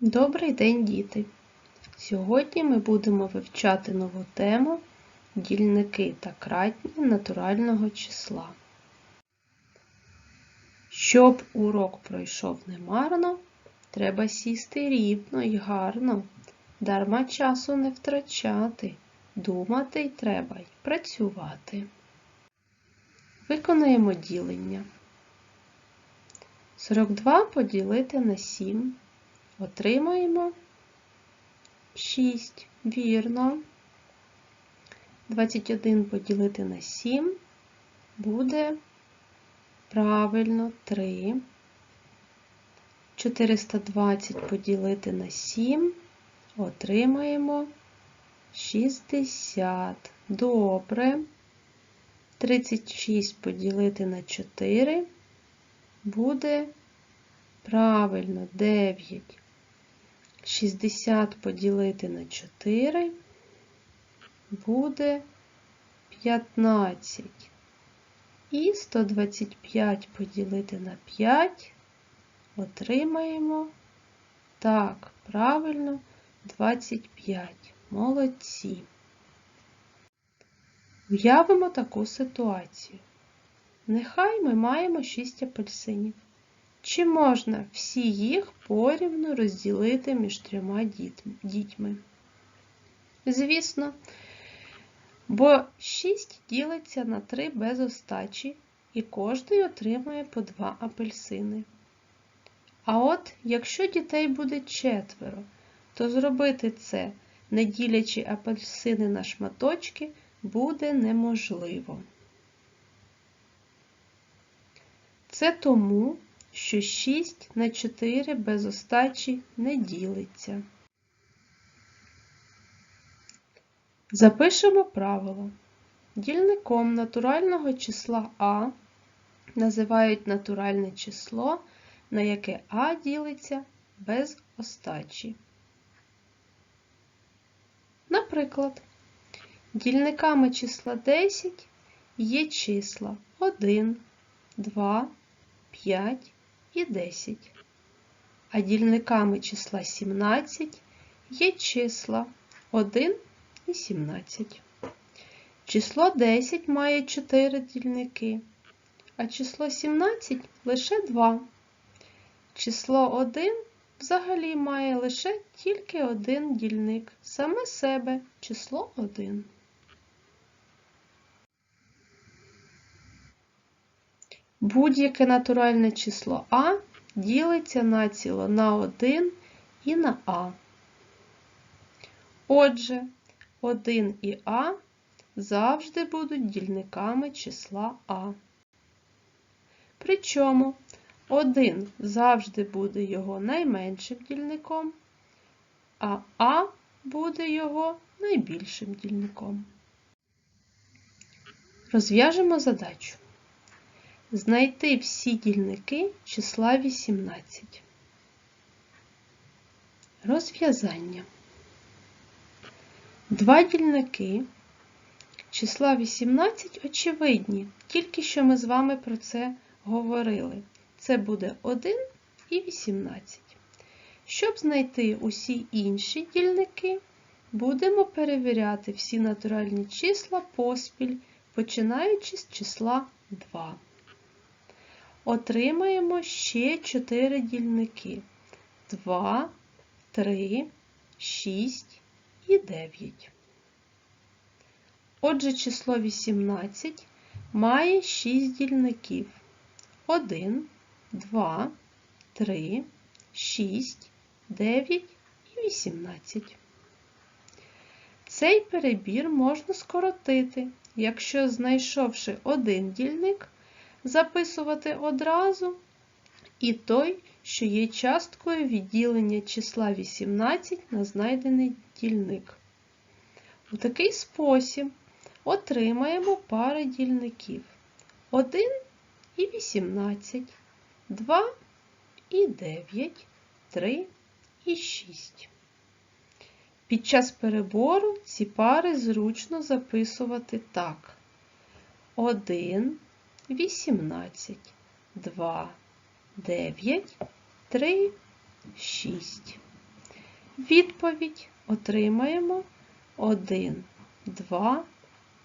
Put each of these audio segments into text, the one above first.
Добрий день, діти! Сьогодні ми будемо вивчати нову тему дільники та кратні натурального числа. Щоб урок пройшов немарно, треба сісти рівно і гарно, дарма часу не втрачати, думати й треба й працювати. Виконуємо ділення. 42 поділити на 7. Отримаємо 6. Вірно. 21 поділити на 7 буде правильно 3. 420 поділити на 7 отримаємо 60. Добре. 36 поділити на 4 буде правильно 9. 60 поділити на 4 буде 15. І 125 поділити на 5 отримаємо так, правильно, 25. Молодці. Уявимо таку ситуацію. Нехай ми маємо 6 апельсинів. Чи можна всі їх порівну розділити між трьома дітьми? Звісно, бо 6 ділиться на 3 без остачі, і кожний отримує по 2 апельсини. А от якщо дітей буде четверо, то зробити це, не ділячи апельсини на шматочки, буде неможливо. Це тому, що 6 на 4 без остачі не ділиться. Запишемо правило. Дільником натурального числа А називають натуральне число, на яке А ділиться без остачі. Наприклад, дільниками числа 10 є числа 1, 2, 5 і 10. А дільниками числа 17 є числа 1 і 17. Число 10 має 4 дільники, а число 17 лише 2. Число 1 взагалі має лише тільки один дільник, саме себе число 1. Будь-яке натуральне число А ділиться націло на 1 і на А. Отже, 1 і А завжди будуть дільниками числа А. Причому 1 завжди буде його найменшим дільником, а А буде його найбільшим дільником. Розв'яжемо задачу. Знайти всі дільники числа 18. Розв'язання. Два дільники числа 18 очевидні, тільки що ми з вами про це говорили. Це буде 1 і 18. Щоб знайти усі інші дільники, будемо перевіряти всі натуральні числа поспіль, починаючи з числа 2 отримаємо ще 4 дільники 2, 3, 6 і 9. Отже, число 18 має 6 дільників 1, 2, 3, 6, 9 і 18. Цей перебір можна скоротити, якщо, знайшовши один дільник, записувати одразу і той, що є часткою відділення числа 18 на знайдений дільник. У такий спосіб отримаємо пари дільників 1 і 18, 2 і 9, 3 і 6. Під час перебору ці пари зручно записувати так. 1 18, 2, 9, 3, 6. Відповідь отримаємо 1, 2,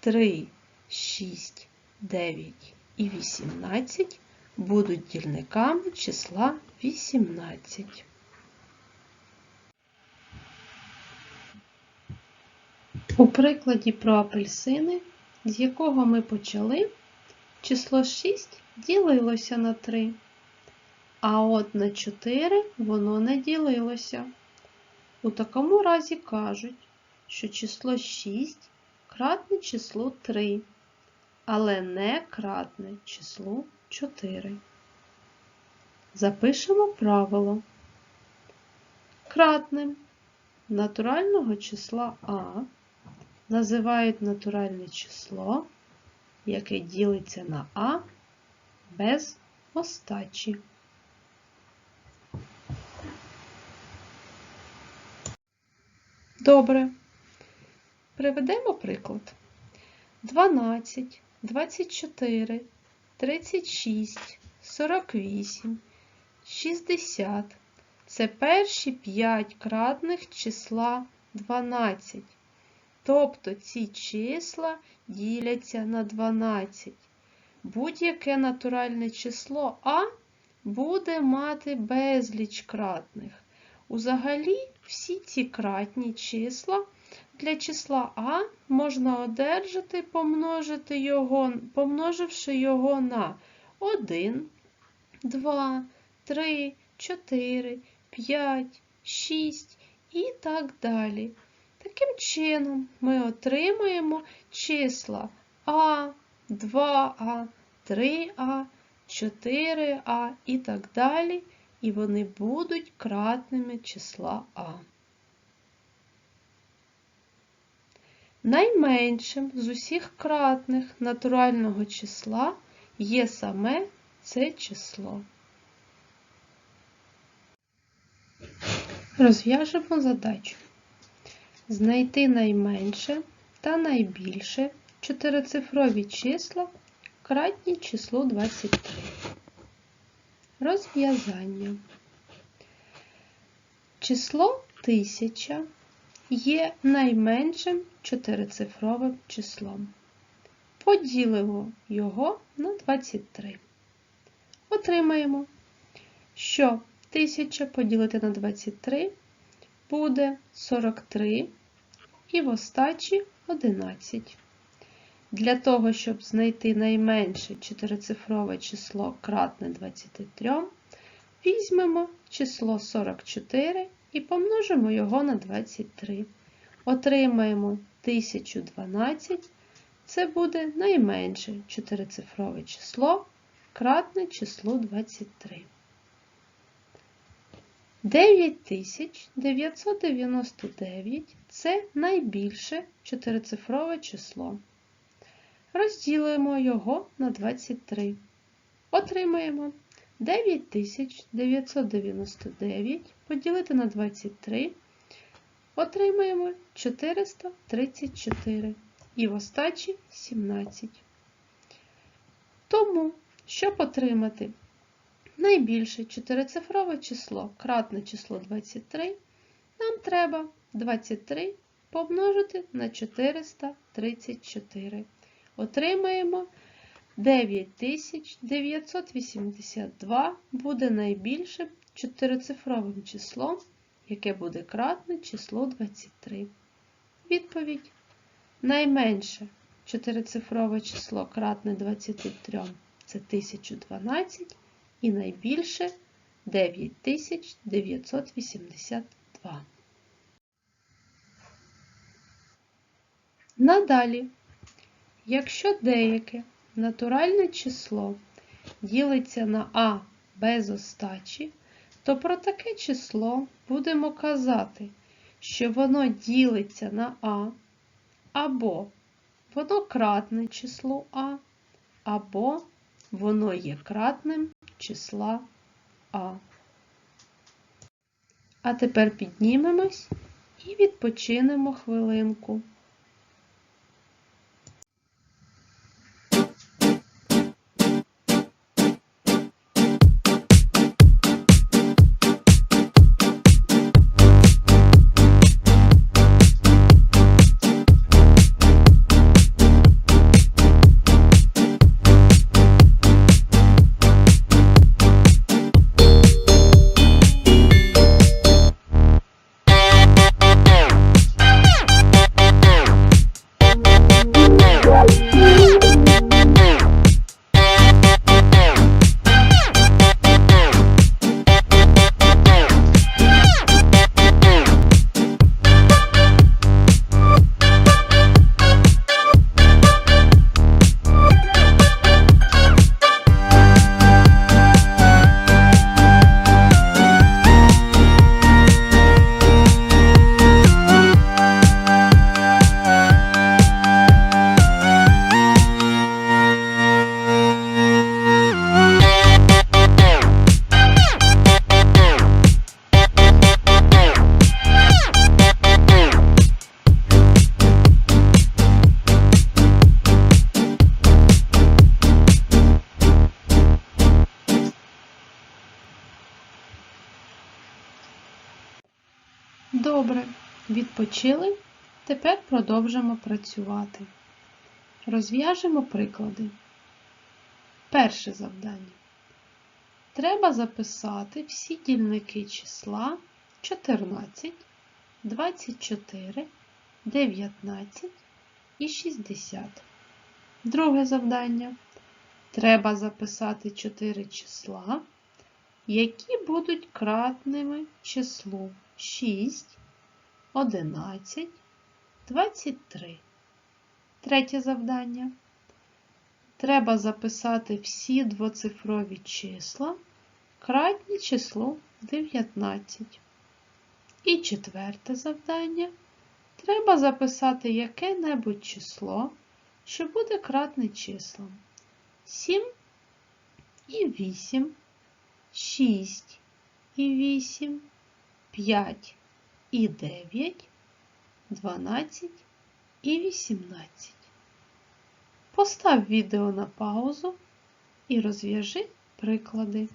3, 6, 9 і 18 будуть дільниками числа 18. У прикладі про апельсини, з якого ми почали, число 6 ділилося на 3, а от на 4 воно не ділилося. У такому разі кажуть, що число 6 кратне числу 3, але не кратне числу 4. Запишемо правило. Кратним натурального числа А називають натуральне число, яке ділиться на А без остачі. Добре. Приведемо приклад. 12, 24, 36, 48, 60 це перші 5 кратних числа 12. Тобто ці числа діляться на 12. Будь-яке натуральне число А буде мати безліч кратних. Узагалі всі ці кратні числа для числа А можна одержати, помножити його, помноживши його на 1, 2, 3, 4, 5, 6 і так далі. Таким чином ми отримаємо числа А, 2А, 3А, 4А і так далі, і вони будуть кратними числа А. Найменшим з усіх кратних натурального числа є саме це число. Розв'яжемо задачу. Знайти найменше та найбільше чотирицифрові числа кратні числу 23. Розв'язання. Число 1000 є найменшим чотирицифровим числом. Поділимо його на 23. Отримаємо, що 1000 поділити на 23 буде 43 і в остачі 11. Для того, щоб знайти найменше чотирицифрове число кратне 23, візьмемо число 44 і помножимо його на 23. Отримаємо 1012. Це буде найменше чотирицифрове число кратне числу 23. 9999 це найбільше чотирицифрове число. Розділимо його на 23. Отримаємо 9999 поділити на 23. Отримаємо 434 і в остачі 17. Тому, щоб отримати найбільше чотирицифрове число, кратне число 23, нам треба 23 помножити на 434. Отримаємо 9982 буде найбільшим чотирицифровим числом, яке буде кратне число 23. Відповідь. Найменше чотирицифрове число кратне 23 це 1012 і найбільше 9982. Надалі, якщо деяке натуральне число ділиться на А без остачі, то про таке число будемо казати, що воно ділиться на А, або воно кратне числу А, або воно є кратним числа А. А тепер піднімемось і відпочинемо хвилинку. Добре, відпочили. Тепер продовжимо працювати. Розв'яжемо приклади. Перше завдання. Треба записати всі дільники числа 14, 24, 19 і 60. Друге завдання. Треба записати 4 числа, які будуть кратними числу 6, 11, 23. Третє завдання. Треба записати всі двоцифрові числа, кратні числу 19. І четверте завдання. Треба записати яке-небудь число, що буде кратне числам. 7 і 8, 6 і 8, 5 і 9, 12 і 18. Постав відео на паузу і розв'яжи приклади.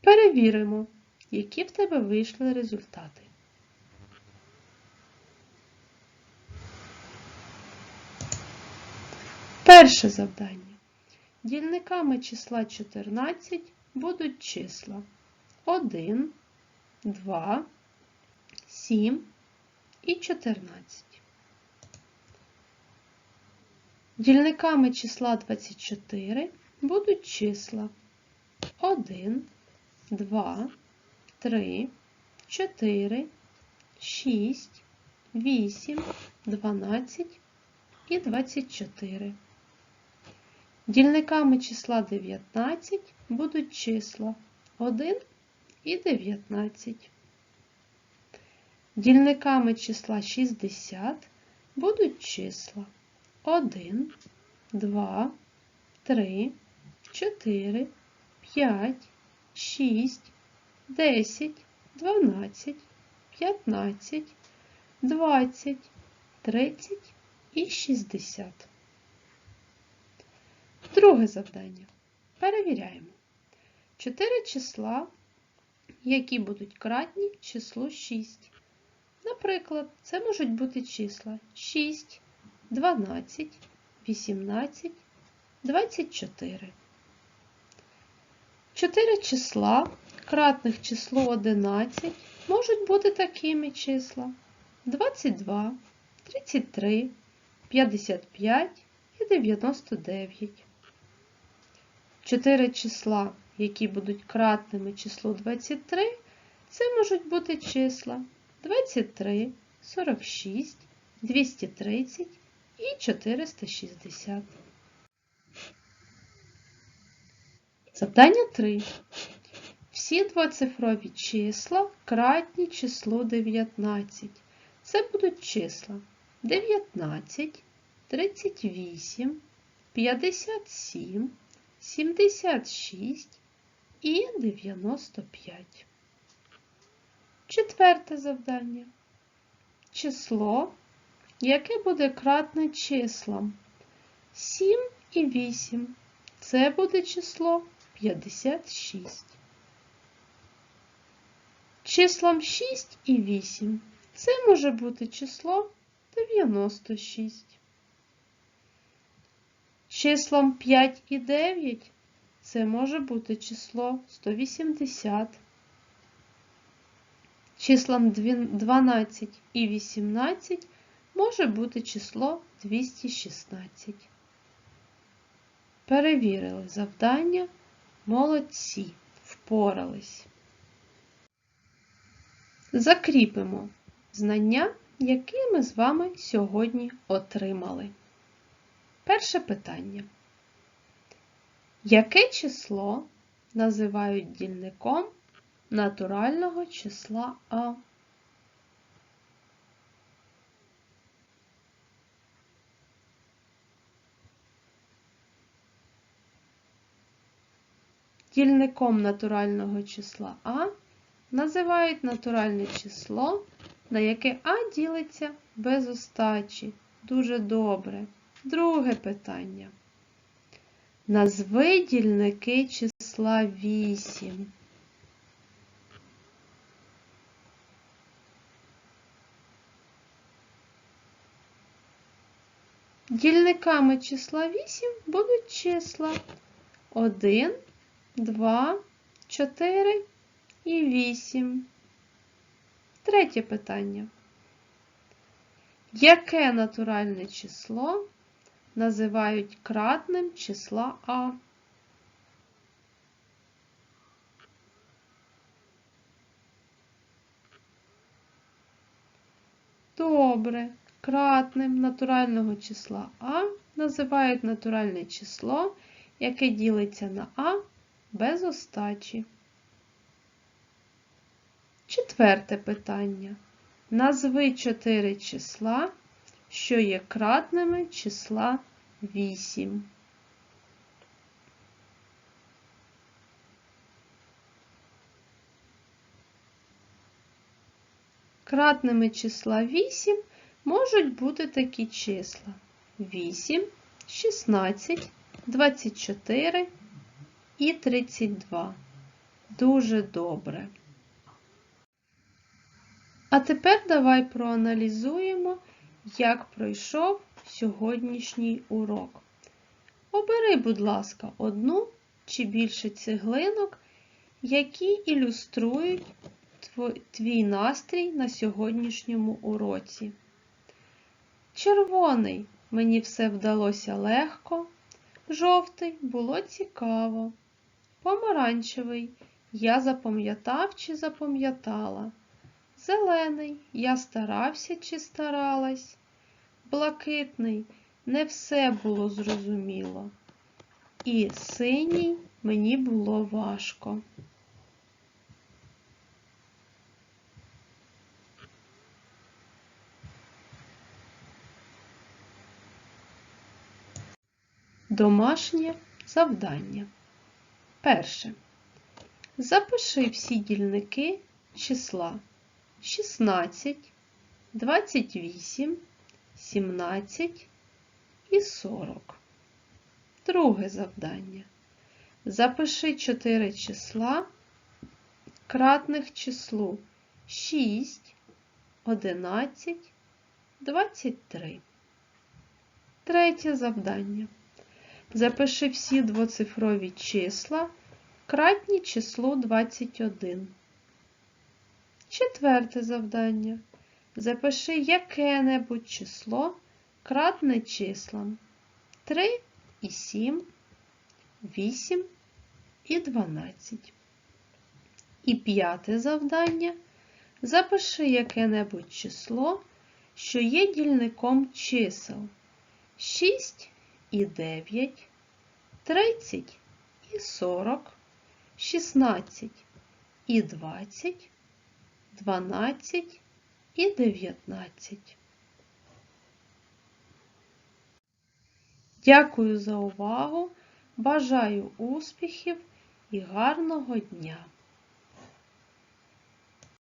Перевіримо, які в тебе вийшли результати. Перше завдання. Дільниками числа 14 будуть числа 1, 2, 7 і 14. Дільниками числа 24 будуть числа 1, 2, 3, 4, 6, 8, 12 і 24. Дільниками числа 19 будуть числа 1 і 19. Дільниками числа 60 будуть числа 1, 2, 3, 4, 5, 6, 10, 12, 15, 20, 30 і 60. Друге завдання. Перевіряємо. Чотири числа, які будуть кратні числу 6. Наприклад, це можуть бути числа 6, 12, 18, 24. Чотири числа, кратних числу 11, можуть бути такими числа 22, 33, 55 і 99. Чотири числа, які будуть кратними числу 23, це можуть бути числа 23, 46, 230 і 460. Завдання 3. Всі двоцифрові числа кратні числу 19. Це будуть числа 19, 38, 57, 76 і 95. Четверте завдання. Число, яке буде кратне числам 7 і 8. Це буде число 56. Числом 6 і 8. Це може бути число 96. Числом 5 і 9 це може бути число 180. Числом 12 і 18 може бути число 216. Перевірили завдання. Молодці, впорались. Закріпимо знання, які ми з вами сьогодні отримали. Перше питання. Яке число називають дільником натурального числа А? Дільником натурального числа А називають натуральне число, на яке А ділиться без остачі. Дуже добре. Друге питання. Назви дільники числа 8. Дільниками числа 8 будуть числа 1, 2, 4 і 8. Третє питання. Яке натуральне число називають кратним числа А? Добре. Кратним натурального числа А називають натуральне число, яке ділиться на А без остачі. Четверте питання. Назви чотири числа, що є кратними числа 8. Кратними числа 8 можуть бути такі числа 8, 16, 24 і 32. Дуже добре. А тепер давай проаналізуємо, як пройшов сьогоднішній урок. Обери, будь ласка, одну чи більше цеглинок, які ілюструють твій настрій на сьогоднішньому уроці. Червоний мені все вдалося легко, жовтий було цікаво, помаранчевий я запам'ятав чи запам'ятала. Зелений я старався чи старалась, блакитний не все було зрозуміло. І синій мені було важко. Домашнє завдання. Перше. Запиши всі дільники числа 16, 28, 17 і 40. Друге завдання. Запиши 4 числа кратних числу 6, 11, 23. Третє завдання. Запиши всі двоцифрові числа, кратні числу 21. Четверте завдання. Запиши яке-небудь число, кратне числам 3 і 7, 8 і 12. І п'яте завдання. Запиши яке-небудь число, що є дільником чисел 6 і 9, 30 і 40, 16 і 20, 12 і 19. Дякую за увагу. Бажаю успіхів і гарного дня!